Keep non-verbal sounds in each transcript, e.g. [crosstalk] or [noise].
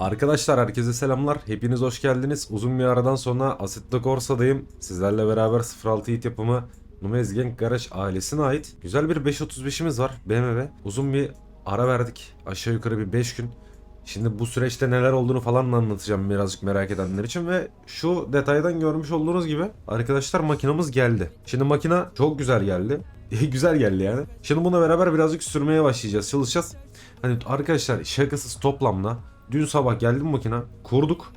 Arkadaşlar herkese selamlar. Hepiniz hoş geldiniz. Uzun bir aradan sonra Assetto Corsa'dayım. Sizlerle beraber 06 Hit yapımı Numez Gang Garage ailesine ait güzel bir 535'imiz var BMW. Uzun bir ara verdik. Aşağı yukarı bir 5 gün. Şimdi bu süreçte neler olduğunu falan da anlatacağım birazcık merak edenler için ve şu detaydan görmüş olduğunuz gibi arkadaşlar makinamız geldi. Şimdi makina çok güzel geldi. [laughs] güzel geldi yani. Şimdi bununla beraber birazcık sürmeye başlayacağız, çalışacağız. Hani arkadaşlar şakasız toplamda dün sabah geldi bu makina kurduk.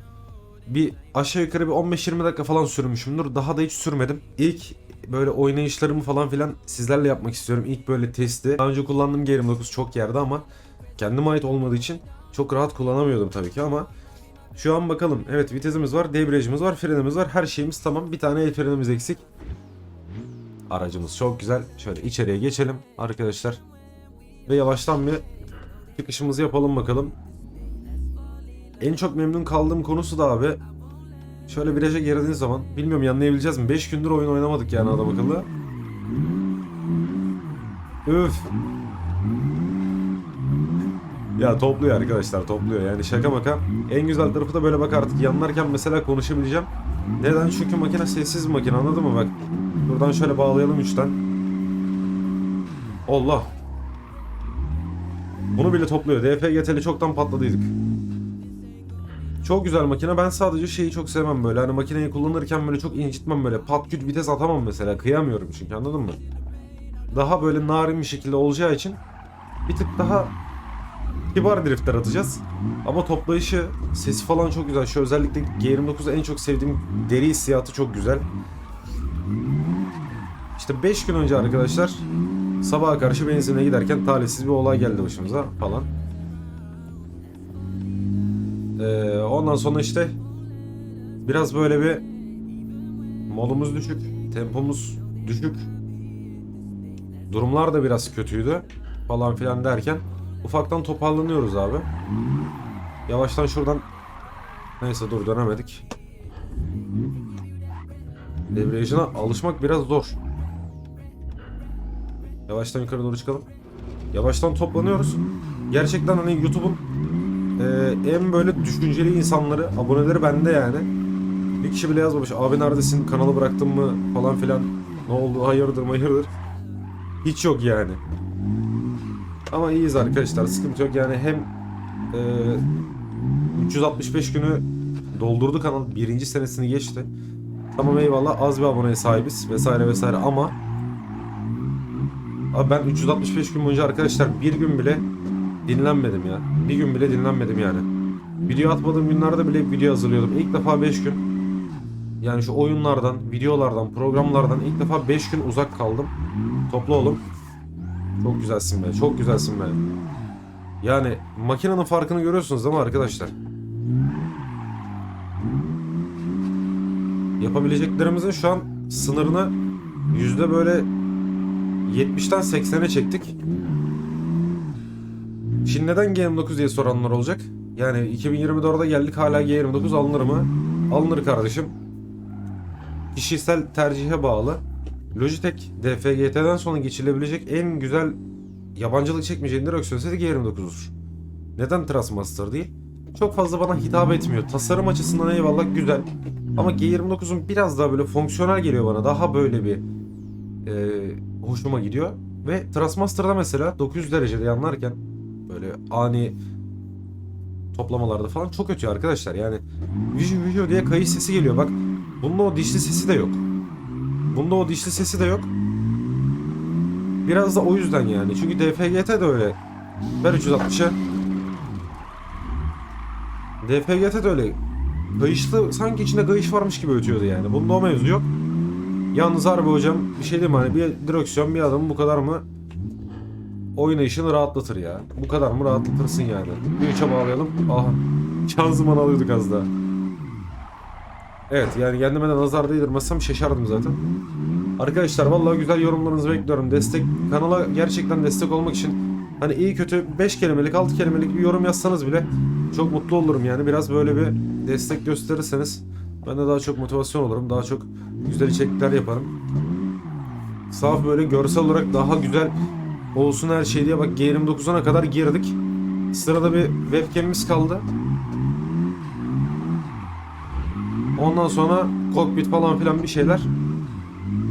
Bir aşağı yukarı bir 15-20 dakika falan sürmüşümdür. Daha da hiç sürmedim. İlk böyle oynayışlarımı falan filan sizlerle yapmak istiyorum. İlk böyle testi. Daha önce kullandığım G29 çok yerde ama kendime ait olmadığı için çok rahat kullanamıyordum tabii ki ama şu an bakalım. Evet vitesimiz var, debriyajımız var, frenimiz var. Her şeyimiz tamam. Bir tane el frenimiz eksik. Aracımız çok güzel. Şöyle içeriye geçelim arkadaşlar. Ve yavaştan bir çıkışımızı yapalım bakalım. En çok memnun kaldığım konusu da abi şöyle viraja girdiğiniz zaman bilmiyorum yanlayabileceğiz mi? 5 gündür oyun oynamadık yani adam akıllı. Üf. Ya topluyor arkadaşlar topluyor yani şaka maka. En güzel tarafı da böyle bak artık yanlarken mesela konuşabileceğim. Neden? Çünkü makine sessiz bir makine anladın mı bak. Buradan şöyle bağlayalım üçten. Allah. Bunu bile topluyor. DFGT'li çoktan patladıydık. Çok güzel makine. Ben sadece şeyi çok sevmem böyle. Hani makineyi kullanırken böyle çok incitmem böyle. Pat küt vites atamam mesela. Kıyamıyorum çünkü anladın mı? Daha böyle narin bir şekilde olacağı için bir tık daha kibar driftler atacağız. Ama toplayışı, sesi falan çok güzel. Şu özellikle G29'da en çok sevdiğim deri hissiyatı çok güzel. İşte 5 gün önce arkadaşlar sabaha karşı benzine giderken talihsiz bir olay geldi başımıza falan. Ee, ondan sonra işte biraz böyle bir modumuz düşük, tempomuz düşük. Durumlar da biraz kötüydü falan filan derken ufaktan toparlanıyoruz abi. Yavaştan şuradan neyse dur dönemedik. Debriyajına alışmak biraz zor. Yavaştan yukarı doğru çıkalım. Yavaştan toplanıyoruz. Gerçekten hani YouTube'un e, en böyle düşünceli insanları, aboneleri bende yani. Bir kişi bile yazmamış. Abi neredesin? Kanalı bıraktın mı? Falan filan. Ne oldu? Hayırdır hayırdır. Hiç yok yani. Ama iyiyiz arkadaşlar. Sıkıntı yok. Yani hem e, 365 günü doldurdu kanal. Birinci senesini geçti. Tamam eyvallah az bir aboneye sahibiz vesaire vesaire ama Abi ben 365 gün boyunca arkadaşlar bir gün bile dinlenmedim ya. Bir gün bile dinlenmedim yani. Video atmadığım günlerde bile video hazırlıyordum. İlk defa 5 gün yani şu oyunlardan, videolardan, programlardan ilk defa 5 gün uzak kaldım. Topla oğlum. Çok güzelsin be. Çok güzelsin be. Yani makinenin farkını görüyorsunuz değil mi arkadaşlar? Yapabileceklerimizin şu an sınırını yüzde böyle 70'ten 80'e çektik. Şimdi neden G29 diye soranlar olacak? Yani 2024'de geldik hala G29 alınır mı? Alınır kardeşim. Kişisel tercihe bağlı. Logitech DFGT'den sonra geçilebilecek en güzel yabancılık çekmeyeceğin direksiyon seti G29'dur. Neden Trustmaster değil? Çok fazla bana hitap etmiyor. Tasarım açısından eyvallah güzel. Ama G29'un biraz daha böyle fonksiyonel geliyor bana. Daha böyle bir e, hoşuma gidiyor. Ve Trustmaster'da mesela 900 derecede yanlarken böyle ani toplamalarda falan çok kötü arkadaşlar. Yani video video diye kayış sesi geliyor. Bak bunda o dişli sesi de yok. Bunda o dişli sesi de yok. Biraz da o yüzden yani. Çünkü DFGT de öyle. Ver 360'a. DFGT de öyle. Kayışlı sanki içinde kayış varmış gibi ötüyordu yani. Bunda o mevzu yok. Yalnız harbi hocam bir şey diyeyim hani bir direksiyon bir adamı bu kadar mı oynayışını rahatlatır ya. Bu kadar mı rahatlatırsın yani. Bir üçe bağlayalım. Aha. Şanzıman alıyorduk az daha. Evet yani kendime de nazar değdirmezsem şaşardım zaten. Arkadaşlar vallahi güzel yorumlarınızı bekliyorum. Destek kanala gerçekten destek olmak için hani iyi kötü 5 kelimelik 6 kelimelik bir yorum yazsanız bile çok mutlu olurum yani. Biraz böyle bir destek gösterirseniz ben de daha çok motivasyon olurum. Daha çok güzel içerikler yaparım. Saf böyle görsel olarak daha güzel olsun her şey diye bak G29'una kadar girdik. Sırada bir webcam'imiz kaldı. Ondan sonra kokpit falan filan bir şeyler.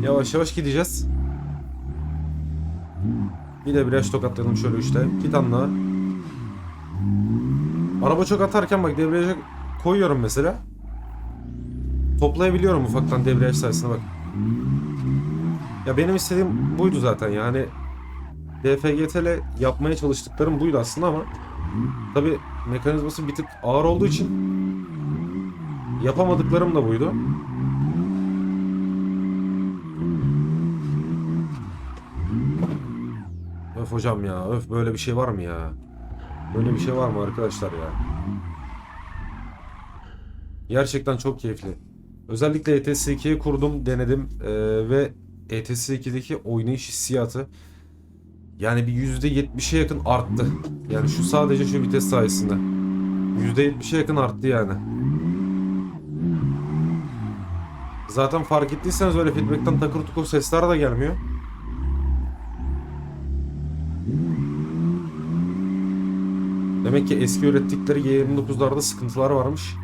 Yavaş yavaş gideceğiz. Bir de biraz tokatladım şöyle işte. Bir tane daha. Araba çok atarken bak debriyaja koyuyorum mesela. Toplayabiliyorum ufaktan debriyaj sayesinde bak. Ya benim istediğim buydu zaten yani. DFGT ile yapmaya çalıştıklarım buydu aslında ama tabi mekanizması bir tık ağır olduğu için yapamadıklarım da buydu. Öf hocam ya öf böyle bir şey var mı ya? Böyle bir şey var mı arkadaşlar ya? Gerçekten çok keyifli. Özellikle ETS 2'yi kurdum, denedim Ee, ve ETS 2'deki oynayış hissiyatı yani bir %70'e yakın arttı. Yani şu sadece şu vites sayesinde. %70'e yakın arttı yani. Zaten fark ettiyseniz öyle feedback'ten takır tukur sesler de gelmiyor. Demek ki eski ürettikleri Y29'larda sıkıntılar varmış.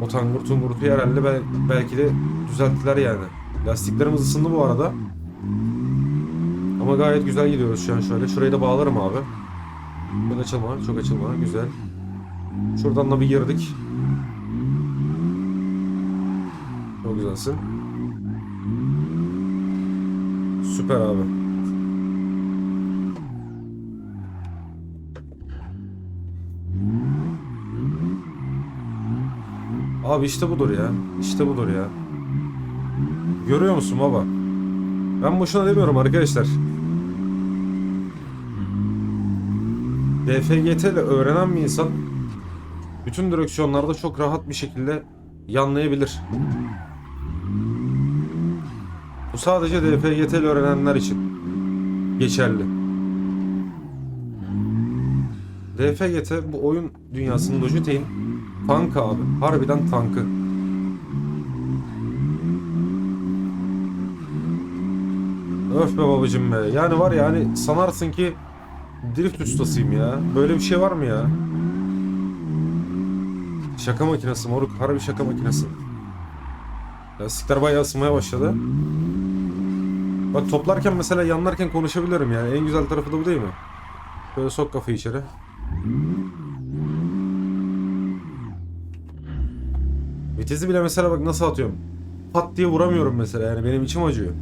O tangur tungurtu herhalde bel- belki de düzelttiler yani. Lastiklerimiz ısındı bu arada. Ama gayet güzel gidiyoruz şu an şöyle. Şurayı da bağlarım abi. Çok açılma, çok açılma. Güzel. Şuradan da bir girdik. Çok güzelsin. Süper abi. Abi işte budur ya. İşte budur ya. Görüyor musun baba? Ben boşuna demiyorum arkadaşlar. DFGT ile öğrenen bir insan bütün direksiyonlarda çok rahat bir şekilde yanlayabilir. Bu sadece DFGT ile öğrenenler için geçerli. DFGT bu oyun dünyasının Logitech'in tankı abi. Harbiden tankı. Öf be babacım be. Yani var ya hani sanarsın ki drift ustasıyım ya. Böyle bir şey var mı ya? Şaka makinesi moruk. Harbi şaka makinesi. Lastikler bayağı ısınmaya başladı. Bak toplarken mesela yanlarken konuşabilirim yani. En güzel tarafı da bu değil mi? Böyle sok kafayı içeri. Vitesi bile mesela bak nasıl atıyorum. Pat diye vuramıyorum mesela yani benim içim acıyor.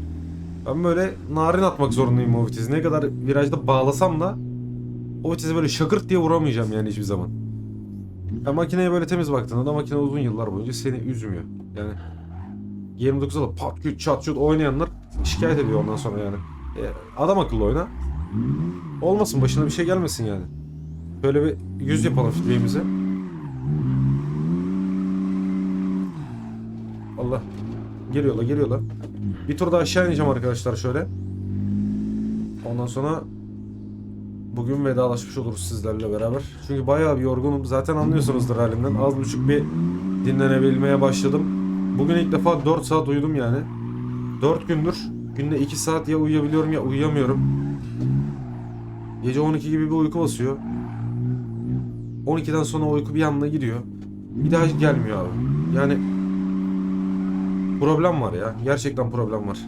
Ben böyle narin atmak zorundayım o vitesi. Ne kadar virajda bağlasam da o vitesi böyle şakırt diye vuramayacağım yani hiçbir zaman. Ya makineye böyle temiz baktığında da makine uzun yıllar boyunca seni üzmüyor. Yani 29'da da pat küt çat çut oynayanlar şikayet ediyor ondan sonra yani. E, adam akıllı oyna. Olmasın başına bir şey gelmesin yani. Böyle bir yüz yapalım filmimizi. Allah. Geliyorlar geliyorlar. Bir tur da aşağı ineceğim arkadaşlar şöyle. Ondan sonra bugün vedalaşmış oluruz sizlerle beraber. Çünkü bayağı bir yorgunum. Zaten anlıyorsunuzdur halimden. Az buçuk bir dinlenebilmeye başladım. Bugün ilk defa 4 saat uyudum yani. 4 gündür günde 2 saat ya uyuyabiliyorum ya uyuyamıyorum. Gece 12 gibi bir uyku basıyor. 12'den sonra uyku bir anda gidiyor. Bir daha gelmiyor abi. Yani problem var ya. Gerçekten problem var.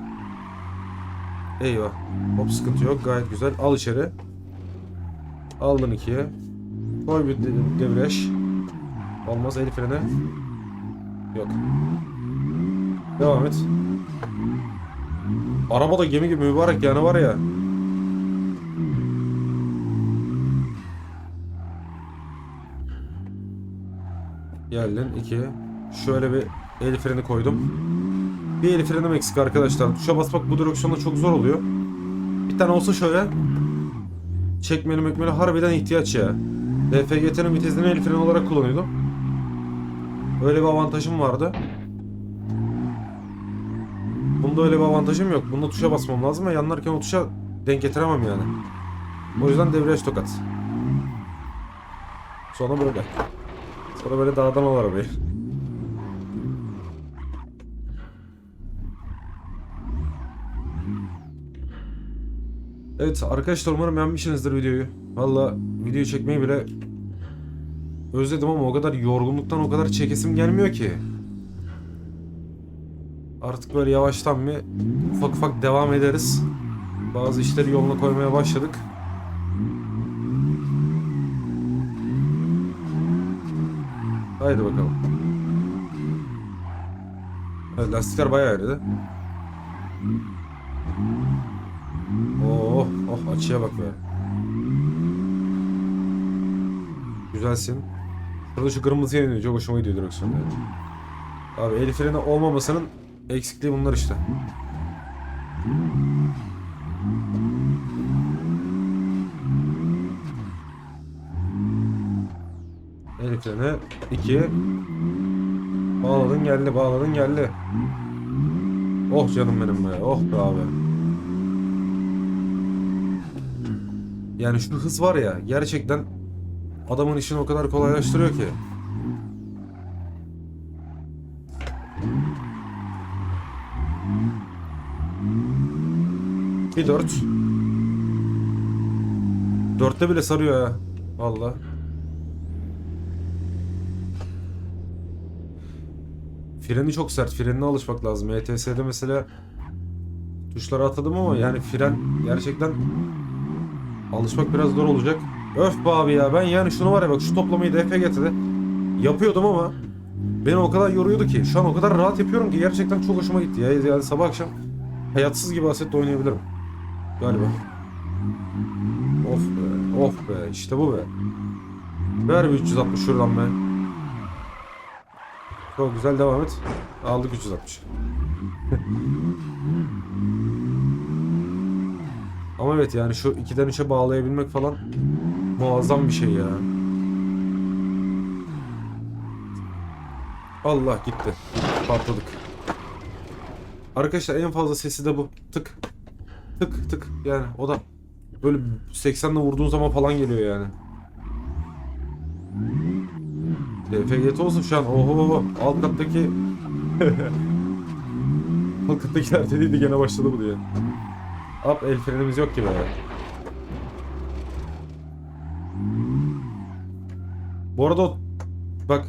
Eyvah. Hop sıkıntı yok. Gayet güzel. Al içeri. Aldın ikiye. Koy bir de- devraj. Olmaz el freni. Yok. Devam et. Araba da gemi gibi mübarek yani var ya. Geldin iki. Şöyle bir el freni koydum. Bir el frenim eksik arkadaşlar. Tuşa basmak bu direksiyonda çok zor oluyor. Bir tane olsa şöyle. Çekmeli mekmeli harbiden ihtiyaç ya. DFGT'nin vitesini el freni olarak kullanıyordum. Öyle bir avantajım vardı. Bunda öyle bir avantajım yok. Bunda tuşa basmam lazım ve yanlarken o tuşa denk getiremem yani. O yüzden devriyaj tokat. Sonra böyle. Sonra böyle dağdan al arabayı. Evet arkadaşlar umarım beğenmişsinizdir videoyu. Valla video çekmeyi bile özledim ama o kadar yorgunluktan o kadar çekesim gelmiyor ki. Artık böyle yavaştan bir ufak ufak devam ederiz. Bazı işleri yoluna koymaya başladık. Haydi bakalım. Evet, lastikler bayağı eridi. Açıya bak be. Güzelsin. Burada şu kırmızı yanıyor. Çok hoşuma gidiyor direksiyon. Evet. Abi el freni olmamasının eksikliği bunlar işte. El freni 2 Bağladın geldi bağladın geldi. Oh canım benim be. Oh be abi. Yani şu hız var ya gerçekten adamın işini o kadar kolaylaştırıyor ki. Bir dört. Dörtte bile sarıyor ya. Valla. Freni çok sert. Frenine alışmak lazım. ETS'de mesela tuşlara atadım ama yani fren gerçekten alışmak biraz zor olacak. Öf be abi ya ben yani şunu var ya bak şu toplamayı DFGT'de yapıyordum ama beni o kadar yoruyordu ki şu an o kadar rahat yapıyorum ki gerçekten çok hoşuma gitti ya. Yani sabah akşam hayatsız gibi asetle oynayabilirim. Galiba. Of be, of be işte bu be. Ver bir 360 şuradan be. Çok güzel devam et. Aldık 360. [laughs] Ama evet yani şu 2'den 3'e bağlayabilmek falan muazzam bir şey ya. Allah gitti. Patladık. Arkadaşlar en fazla sesi de bu. Tık. Tık tık yani o da böyle 80'le vurduğun zaman falan geliyor yani. DFGT olsun şu an. Oho oho. Alt kattaki [laughs] Alt kattakiler dediydi gene başladı bu diye. Hop el frenimiz yok gibi. Bu arada o bak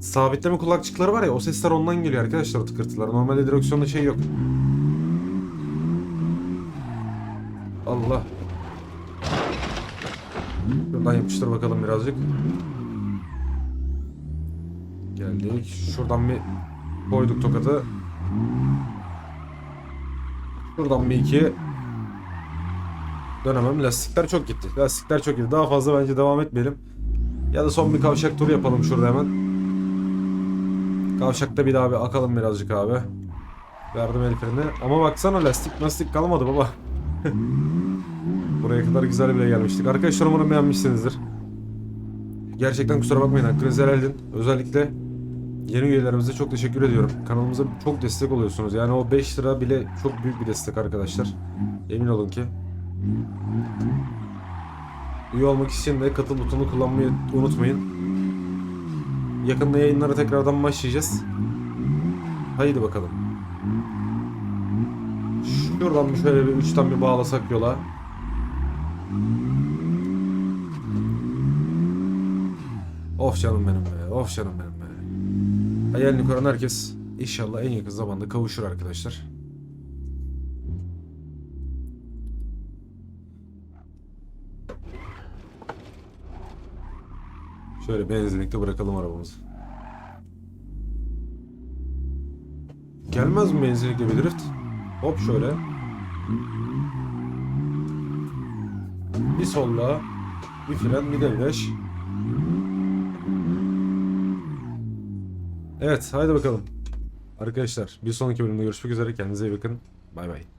sabitleme kulakçıkları var ya o sesler ondan geliyor arkadaşlar o tıkırtılar. Normalde direksiyonda şey yok. Allah. Şuradan yapıştır bakalım birazcık. Geldik. Şuradan bir koyduk tokatı. Şuradan bir iki. Dönemem. Lastikler çok gitti. Lastikler çok gitti. Daha fazla bence devam etmeyelim. Ya da son bir kavşak turu yapalım şurada hemen. Kavşakta bir daha bir akalım birazcık abi. Verdim el freni. Ama baksana lastik lastik kalmadı baba. [laughs] Buraya kadar güzel bile gelmiştik. Arkadaşlar umarım beğenmişsinizdir. Gerçekten kusura bakmayın hakkınızı helal edin. Özellikle yeni üyelerimize çok teşekkür ediyorum. Kanalımıza çok destek oluyorsunuz. Yani o 5 lira bile çok büyük bir destek arkadaşlar. Emin olun ki. Üye olmak için de katıl butonunu kullanmayı unutmayın. Yakında yayınlara tekrardan başlayacağız. Haydi bakalım. Şuradan şöyle bir uçtan bir bağlasak yola. Of canım benim be. Of canım benim be. Hayalini kuran herkes inşallah en yakın zamanda kavuşur arkadaşlar. Şöyle benzinlikte bırakalım arabamızı. Gelmez mi benzinlikle bir drift? Hop şöyle. Bir solla, bir fren, bir devraj. Evet, haydi bakalım. Arkadaşlar, bir sonraki bölümde görüşmek üzere. Kendinize iyi bakın. Bay bay.